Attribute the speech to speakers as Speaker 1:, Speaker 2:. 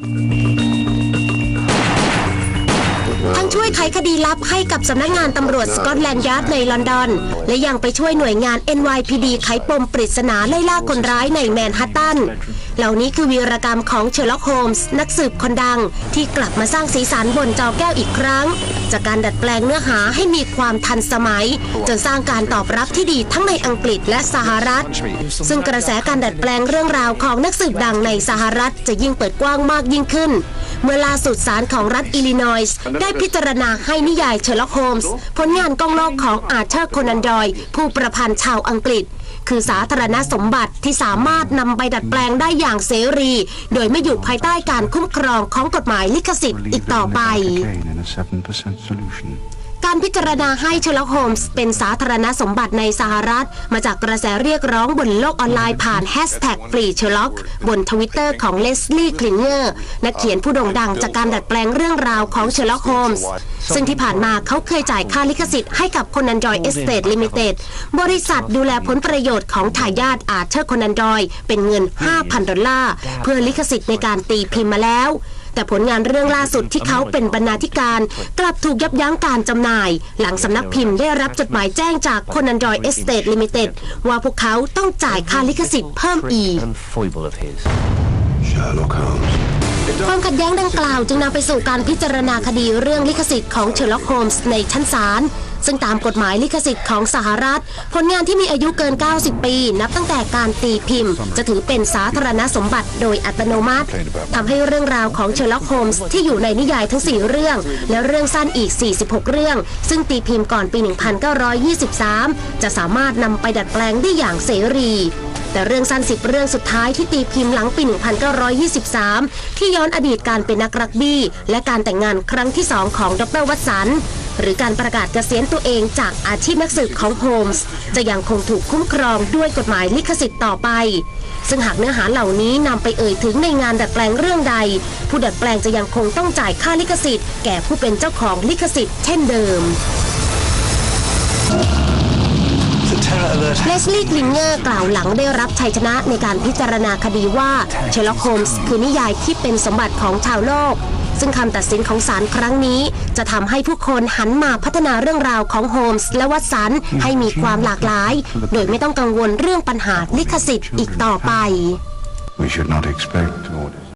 Speaker 1: ทั้ง ไขคดีลับให้กับสำนักงานตำรวจสกอตแลนด์ยาร์ดในลอนดอน และยังไปช่วยหน่วยงาน NYPD ไขปมปริศนาไล่ล่าคนร้ายในแมนฮัตตัน เหล่านี้คือวีรกรรมของเชอร์ล็อกโฮมส์นักสืบคนดัง ที่กลับมาสร้างสีสันบนจอแก้วอีกครั้ง จากการดัดแปลงเนื้อหาให้มีความทันสมัย จนสร้างการตอบรับที่ดีทั้งในอังกฤษและสหรัฐ ซึ่งกระแสการดัดแปลงเรื่องราวของนักสืบดังในสหรัฐจะยิ่งเปิดกว้างมากยิ่งขึ้น เมื่อล่าสุดศาลของรัฐอิลลินอยส์ได้พิจารณาให้นิยายเชอร์ล็อกโฮมส์ผลงานกล้องโลกของอาเธอร์โคนันดอยผู้ประพันธ์ชาวอังกฤษ คือสาธารณสมบัติที่สามารถนำไปดัดแปลงได้อย่างเสรี โดยไม่อยู่ภายใต้การคุ้มครองของกฎหมายลิขสิทธิ์อีกต่อไป การพิจารณาให้เชอร์ล็อกโฮมส์เป็นสาธารณสมบัติในสหรัฐ มาจากกระแสเรียกร้องบนโลกออนไลน์ผ่านแฮชแท็กฟรีเชอร์ล็อกบนทวิตเตอร์ของเลสลี่คลินเนอร์นักเขียนผู้โด่งดังจากการดัดแปลงเรื่องราวของเชอร์ล็อกโฮมส์ซึ่งที่ผ่านมาเขาเคยจ่ายค่าลิขสิทธิ์ให้กับคนันดอยเอสเตทลิมิเต็ดบริษัทดูแลผลประโยชน์ของทายาทอาร์เธอร์คนันดอยเป็นเงิน 5,000 ดอลลาร์ เพื่อลิขสิทธิ์ในการตีพิมพ์มาแล้ว แต่ผลงานเรื่องล่าสุดที่เขาเป็นบรรณาธิการ กลับถูกยับยั้งการจำหน่าย หลังสำนักพิมพ์ได้รับจดหมายแจ้งจากคน Android Estate Limited ว่าพวกเขาต้องจ่ายค่าลิขสิทธิ์เพิ่มอีก
Speaker 2: Sherlock Holmes.
Speaker 1: ความขัดแย้งดังกล่าวจึงนำไปสู่การพิจารณาคดีเรื่องลิขสิทธิ์ของเชอร์ล็อกโฮมส์ในชั้นศาลซึ่งตามกฎหมายลิขสิทธิ์ของสหรัฐ ผลงานที่มีอายุเกิน 90 ปี นับตั้งแต่การตีพิมพ์ จะถือเป็นสาธารณสมบัติโดยอัตโนมัติทำให้เรื่องราวของเชอร์ล็อกโฮมส์ที่อยู่ในนิยายทั้ง 4 เรื่อง และเรื่องสั้นอีก 46 เรื่อง ซึ่งตีพิมพ์ก่อนปี 1923 จะสามารถนำไปดัดแปลงได้อย่างเสรี แต่เรื่องสั้นสิบเรื่องสุดท้ายที่ตีพิมพ์หลังปี 1923 ที่ย้อนอดีตการเป็นนักรักบี้ และการแต่งงานครั้งที่สองของดรวัตสัน หรือการประกาศเกษียณตัวเองจากอาชีพนักสืบของโฮมส์จะยังคงถูกคุ้มครองด้วยกฎหมายลิขสิทธิ์ต่อไป ซึ่งหากเนื้อหาเหล่านี้นำไปเอ่ยถึงในงานดัดแปลงเรื่องใด ผู้ดัดแปลงจะยังคงต้องจ่ายค่าลิขสิทธิ์แก่ผู้เป็นเจ้าของลิขสิทธิ์เช่นเดิม เลสลี่คลิงเกอร์กล่าวหลังได้รับชัยชนะในการพิจารณาคดีว่าเชลล็อกโฮมส์คือนิยายที่เป็นสมบัติของชาวโลก ซึ่งคำตัดสินของศาลครั้งนี้ จะทำให้ผู้คนหันมาพัฒนาเรื่องราวของโฮมส์และวัตสันให้มีความหลากหลาย โดยไม่ต้องกังวลเรื่องปัญหาลิขสิทธิ์อีกต่อไป